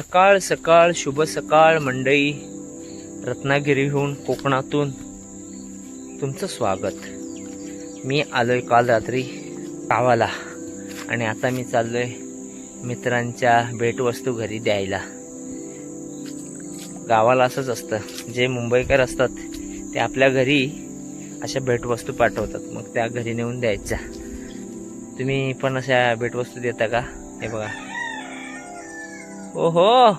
सकाळ सकाळ शुभ सकाळ मंडई रत्नागिरीहून कोकणातून तुमचं स्वागत. मी आलोय काल रात्री गावाला आणि आता मी चाललोय मित्रांच्या भेटवस्तू घरी द्यायला. गावाला असंच असतं. जे मुंबईकर असतात ते आपल्या घरी अशा भेटवस्तू पाठवतात. मग त्या घरी नेऊन द्यायच्या. तुम्ही पण अशा भेटवस्तू देता का? हे बघा. ओहो.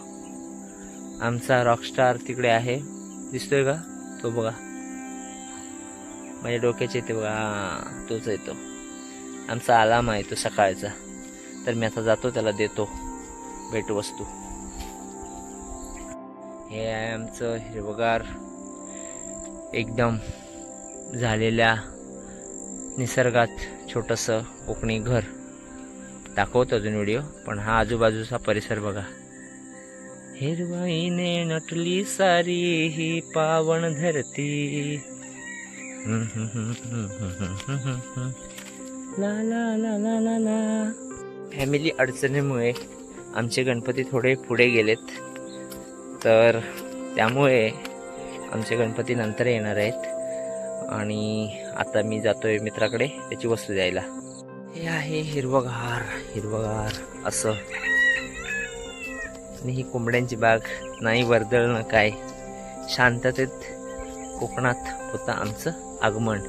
आमचा रॉकस्टार तिकडे आहे. दिसतोय का? तो बघा. माझ्या डोक्याचे ते बघा. हा, तोच आहे तो. आमचा आलाम आहे तो सकाळचा. तर मी आता जातो त्याला देतो. भेटवस्तू. हे आहे आमचं हिरवगार एकदम झालेल्या निसर्गात छोटंसं कोकणी घर. दाखवतो अजून व्हिडिओ पण हा आजूबाजूचा परिसर बघा. हिरवाईने नटली सारी ही पावन धरती. ला ला ला ला ला ला. फॅमिली अडचणीमुळे आमचे गणपती थोडे पुढे गेलेत. तर त्यामुळे आमचे गणपती नंतर येणार आहेत. आणि आता मी जातोय मित्राकडे त्याची वस्तू द्यायला. हे आहे हिरवगार हिरवगार असं. आणि ही कोंबड्यांची बाग नाही वर्दळ ना काय? शांततेत कोकणात होतं आमचं आगमन.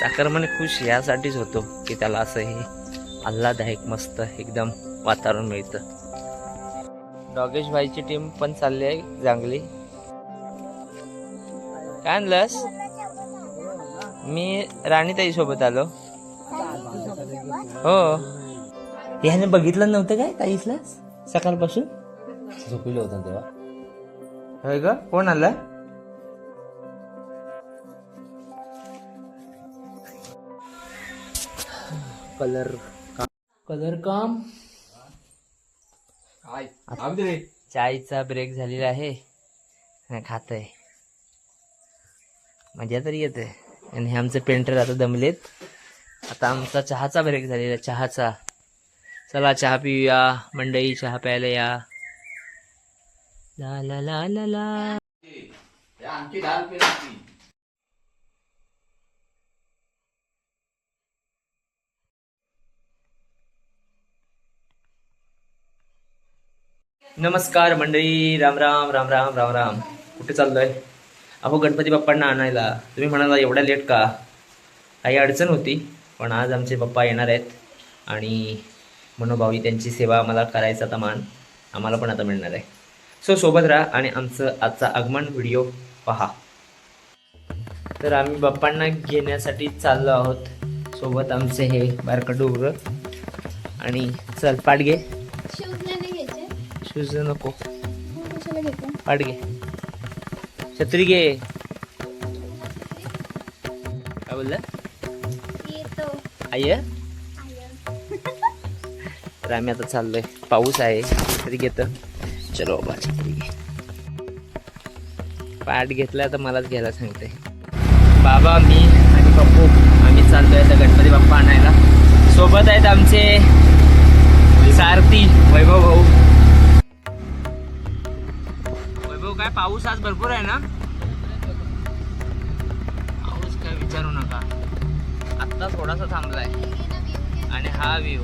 चाकरमाने खुश यासाठीच होतो की त्याला असं हे आल्हाददायक मस्त एकदम वातावरण मिळतं. डॉगेश भाईची टीम पण चालली आहे चांगली काय आणलंस? मी राणीताई सोबत आलो. हो. ह्याने बघितलं नव्हतं काय? काहीसला सकाळपासून? झोपिलो होता तेव्हा. होय ग? कोण आलं? कलर कलर काम? चायचा ब्रेक झालेला आहे. आणि खात आहे मजा तरी येते आणि हे आमचे पेंटर आता दमलेत. आता आमचा चहाचा ब्रेक झालेला आहे, चहाचा. चला चहा पिऊया मंडई चहा प्यायला या. ला ला ला ला ला. नमस्कार मंडळी राम राम राम राम राम राम. कुठे चाललोय? अहो गणपती बाप्पांना आणायला. तुम्ही म्हणाला एवढ्या लेट का? काही अडचण होती पण आज आमचे पप्पा येणार आहेत. आणि मनोभावी त्यांची सेवा आम्हाला करायचा आता मान आम्हाला पण आता मिळणार आहे. सो सोबत राहा आणि आमचं आजचा आगमन व्हिडिओ पहा. तर आम्ही बाप्पांना घेण्यासाठी चाललो आहोत. सोबत आमचे हे बारकं डोंगर. आणि चल पाठ घे. शूज नको. घेते? पाठ घे. छत्री घे. काय बोलला? आय तर आम्ही आता चाललोय. पाऊस आहे तरी घेतं. चलो बाबा छत्री घे. पाठ घेतला तर मलाच घ्यायला सांगते बाबा मी आणि पप्पू आम्ही चाललोय आता गणपती बाप्पा आणायला. सोबत आहेत आमचे सारथी वैभव भाऊ. वैभव काय पाऊस आज भरपूर आहे ना? पाऊस काय विचारू नका. आत्ता थोडासा थांबलाय. आणि हा व्ह्यू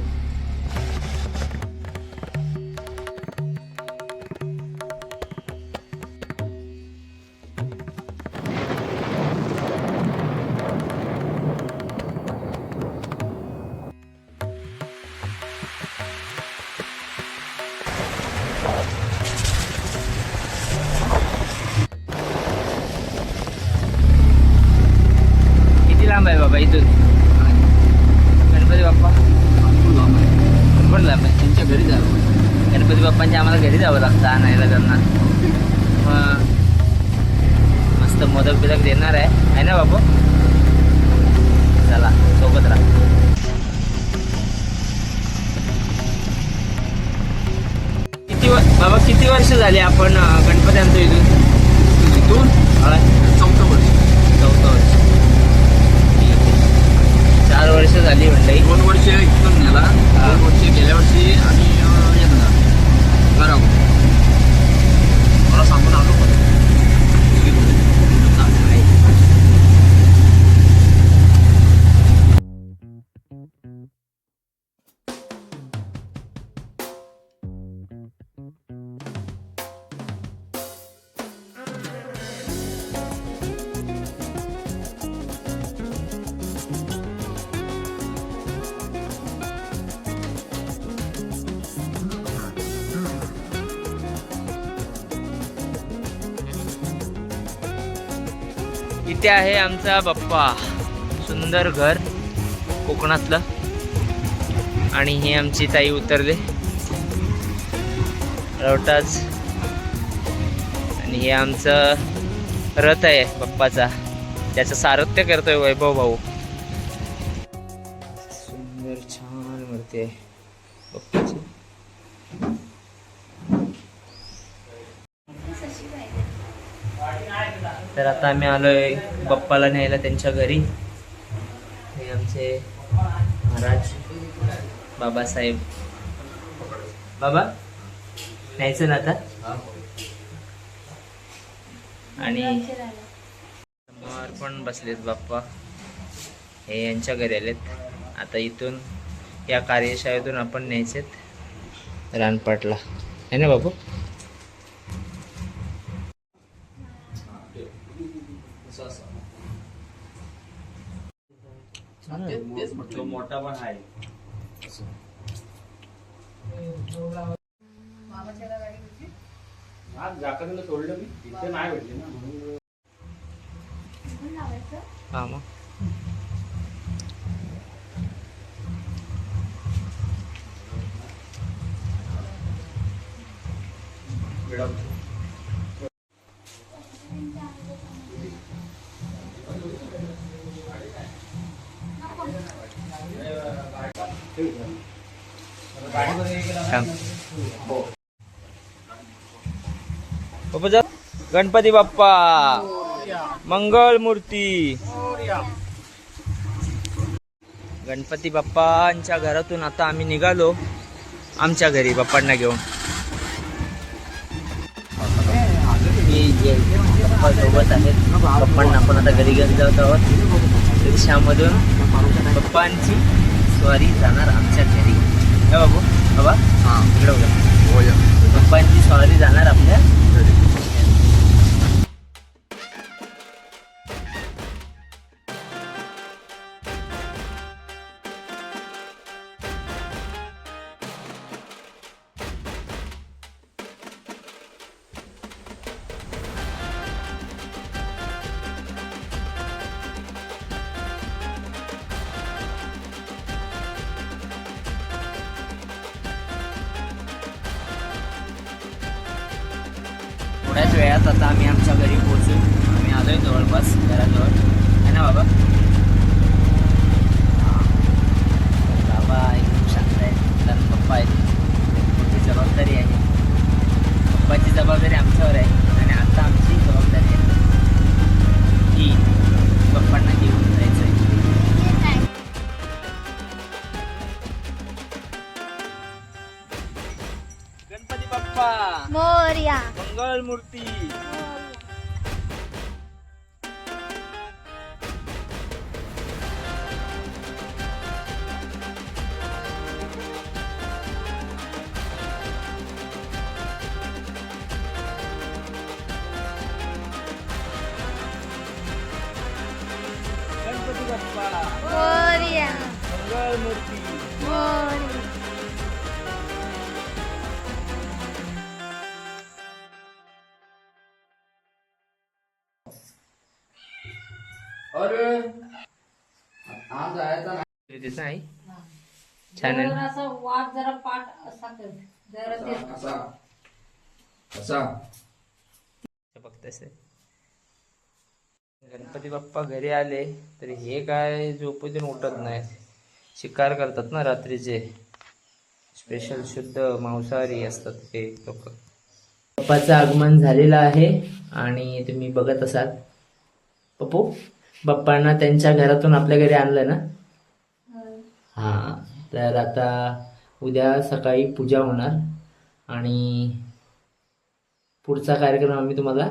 बाप्पांच्या आम्हाला घरी जावं लागतं आणायला त्यांना. मग मस्त मोदक बिदक देणार आहे. आहे ना बापू चला सोबत राहा. किती बाबा किती वर्ष झाली आपण गणपती आणतो इथून? तिथून हा, चौथं वर्ष. चौथं वर्ष. ठीक आहे. चार वर्ष झाली मंडळी दोन वर्ष इथून नेला दोन वर्ष गेल्या वर्षी आम्ही બરાબર થોડો સામાન इथे आहे आमचा बाप्पा. सुंदर घर कोकणातलं. आणि हे आमची ताई उतरले. रवटाच आणि हे आमचं रथ आहे बाप्पाचा. त्याचं सारथ्य करतोय वैभव भाऊ. सुंदर छान मूर्ती आहे. तर आता आम्ही आलोय बाप्पाला न्यायला त्यांच्या घरी. हे आमचे महाराज बाबासाहेब. बाबा न्यायचं ना आता? आणि समोर पण बसलेत बाप्पा. हे यांच्या घरी आलेत. आता इथून या कार्यशाळेतून आपण न्यायचेत रानपाटला. आहे ना बाबू तेच म्हटलं मोठा पण आहे आज जाकडीला सोडलं मी इथे नाही भेटले ना म्हणून लावायचं हा मग थांब. बाप्पा जा. गणपती बाप्पा. मंगळ मूर्ती. गणपती बाप्पांच्या घरातून आता आम्ही निघालो. आमच्या घरी बाप्पांना घेऊन. हे सोबत आहेत पप्पांना आपण आता घरी घेऊन जात आहोत. रिक्षामधून पप्पांची स्वारी जाणार आमच्या घरी. बाबू बाबा. हां इकडं पप्पांची बाप्पांची स्वारी जाणार आपल्या थोड्याच वेळात आता आम्ही आमच्या घरी पोहोचू आम्ही आलो आहे जवळपास घराजवळ. आहे ना बाबा? हां. बाबा एकदम शांत आहे. कारण पप्पा आहेत. मोठी जबाबदारी आहे. पप्पाची जबाबदारी आमच्यावर आहे. मंगळ मूर्ती गणपती बाप्पा मोर्या मंगळ मूर्ती जायचा नाही. आहे छान आहे? असा वाद जरा पाठ असा कर. जरा ते असा. असा. बघतेस आहे. गणपती बाप्पा घरी आले तर हे काय झोपेतून उठत नाही शिकार करतात ना रात्रीचे. स्पेशल शुद्ध मांसाहारी असतात ते लोक. बाप्पाचं आगमन झालेलं आहे आणि तुम्ही बघत असाल. पप्पू? बाप्पांना त्यांच्या घरातून आपल्या घरी आणलं ना? हां. तर आता उद्या सकाळी पूजा होणार आणि पुढचा कार्यक्रम आम्ही तुम्हाला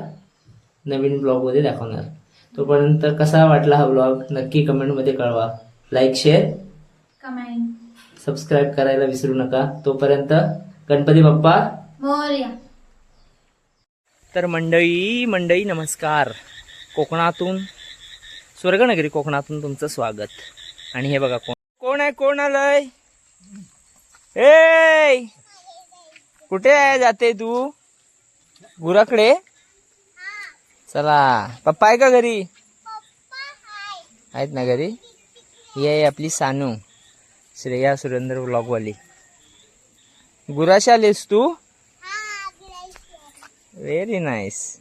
नवीन ब्लॉगमध्ये दाखवणार. तोपर्यंत कसा वाटला हा ब्लॉग नक्की कमेंटमध्ये कळवा. Like share comment. सबस्क्राईब करायला विसरू नका. तोपर्यंत गणपती बाप्पा. मोर्या. तर मंडळी मंडळी नमस्कार. कोकणातून स्वर्गनगरी कोकणातून तुमचं स्वागत. आणि हे बघा कोण कोण आहे? कोण आलंय? ए कुठे आहे? जाते तू? गुराकडे? चला. पप्पा आहे का घरी? आहेत ना घरी? ही आहे आपली सानू श्रेया सुरेंद्र ब्लॉगवाली. गुराशा आलीस तू? Very nice